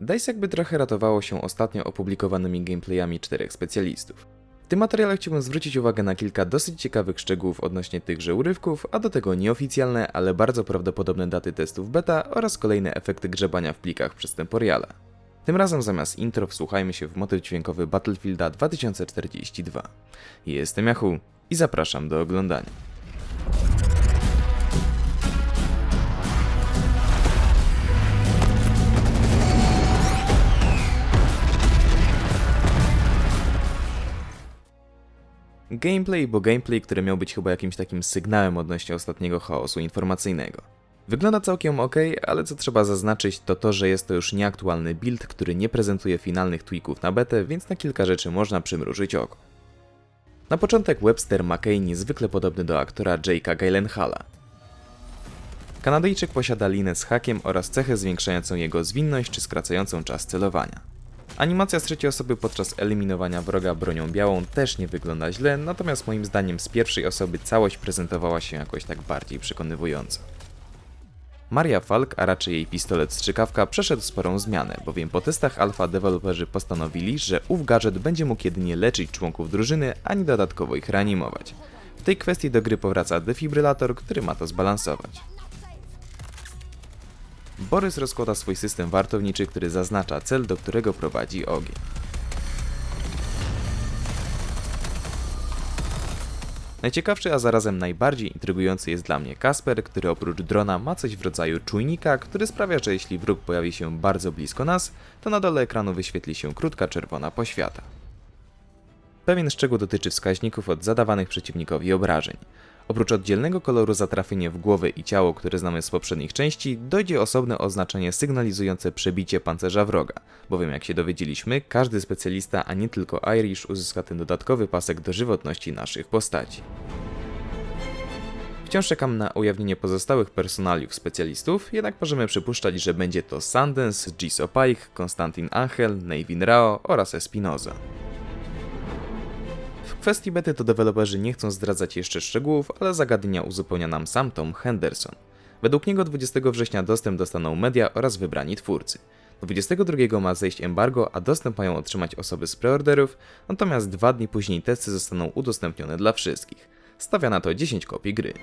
DICE jakby trochę ratowało się ostatnio opublikowanymi gameplayami czterech specjalistów. W tym materiale chciałbym zwrócić uwagę na kilka dosyć ciekawych szczegółów odnośnie tychże urywków, a do tego nieoficjalne, ale bardzo prawdopodobne daty testów beta oraz kolejne efekty grzebania w plikach przez Temporiala. Tym razem zamiast intro wsłuchajmy się w motyw dźwiękowy Battlefielda 2042. Jestem Yahoo i zapraszam do oglądania. Gameplay, bo gameplay, który miał być chyba jakimś takim sygnałem odnośnie ostatniego chaosu informacyjnego. Wygląda całkiem ok, ale co trzeba zaznaczyć to to, że jest to już nieaktualny build, który nie prezentuje finalnych tweaków na betę, więc na kilka rzeczy można przymrużyć oko. Na początek Webster McKay niezwykle podobny do aktora Jake'a Gyllenhaala. Kanadyjczyk posiada linę z hakiem oraz cechę zwiększającą jego zwinność czy skracającą czas celowania. Animacja z trzeciej osoby podczas eliminowania wroga bronią białą też nie wygląda źle, natomiast moim zdaniem z pierwszej osoby całość prezentowała się jakoś tak bardziej przekonywująco. Maria Falk, a raczej jej pistolet strzykawka, przeszedł sporą zmianę, bowiem po testach alfa deweloperzy postanowili, że ów gadżet będzie mógł jedynie leczyć członków drużyny, ani dodatkowo ich reanimować. W tej kwestii do gry powraca defibrylator, który ma to zbalansować. Borys rozkłada swój system wartowniczy, który zaznacza cel, do którego prowadzi ogień. Najciekawszy, a zarazem najbardziej intrygujący jest dla mnie Kasper, który oprócz drona ma coś w rodzaju czujnika, który sprawia, że jeśli wróg pojawi się bardzo blisko nas, to na dole ekranu wyświetli się krótka czerwona poświata. Pewien szczegół dotyczy wskaźników od zadawanych przeciwnikowi obrażeń. Oprócz oddzielnego koloru za trafienie w głowę i ciało, które znamy z poprzednich części, dojdzie osobne oznaczenie sygnalizujące przebicie pancerza wroga, bowiem jak się dowiedzieliśmy, każdy specjalista, a nie tylko Irish uzyska ten dodatkowy pasek do żywotności naszych postaci. Wciąż czekam na ujawnienie pozostałych personaliów specjalistów, jednak możemy przypuszczać, że będzie to Sundance, Pike, Konstantin Angel, Navin Rao oraz Espinoza. Kwestii bety to deweloperzy nie chcą zdradzać jeszcze szczegółów, ale zagadnienia uzupełnia nam sam Tom Henderson. Według niego 20 września dostęp dostaną media oraz wybrani twórcy. 22 ma zejść embargo, a dostęp mają otrzymać osoby z preorderów, natomiast dwa dni później testy zostaną udostępnione dla wszystkich. Stawia na to 10 kopii gry.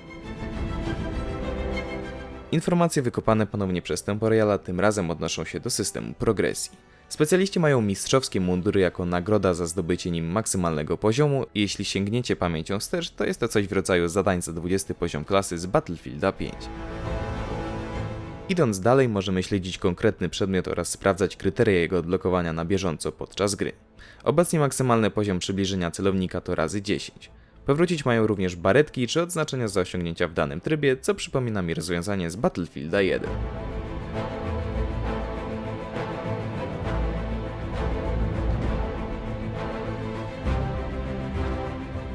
Informacje wykopane ponownie przez Temporiala tym razem odnoszą się do systemu progresji. Specjaliści mają mistrzowskie mundury jako nagroda za zdobycie nim maksymalnego poziomu jeśli sięgniecie pamięcią wstecz, to jest to coś w rodzaju zadań za 20 poziom klasy z Battlefielda 5. Idąc dalej, możemy śledzić konkretny przedmiot oraz sprawdzać kryteria jego odblokowania na bieżąco podczas gry. Obecnie maksymalny poziom przybliżenia celownika to razy 10. Powrócić mają również baretki czy odznaczenia za osiągnięcia w danym trybie, co przypomina mi rozwiązanie z Battlefielda 1.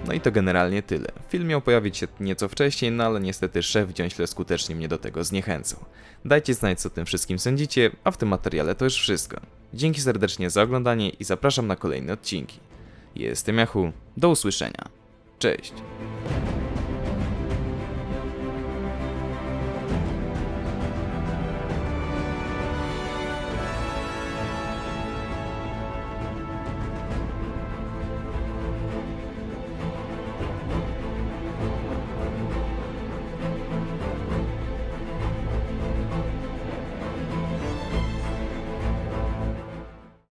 No i to generalnie tyle. Film miał pojawić się nieco wcześniej, no ale niestety szef Dziąśle skutecznie mnie do tego zniechęcał. Dajcie znać co tym wszystkim sądzicie, a w tym materiale to już wszystko. Dzięki serdecznie za oglądanie i zapraszam na kolejne odcinki. Jestem Yahoo, do usłyszenia. Cześć!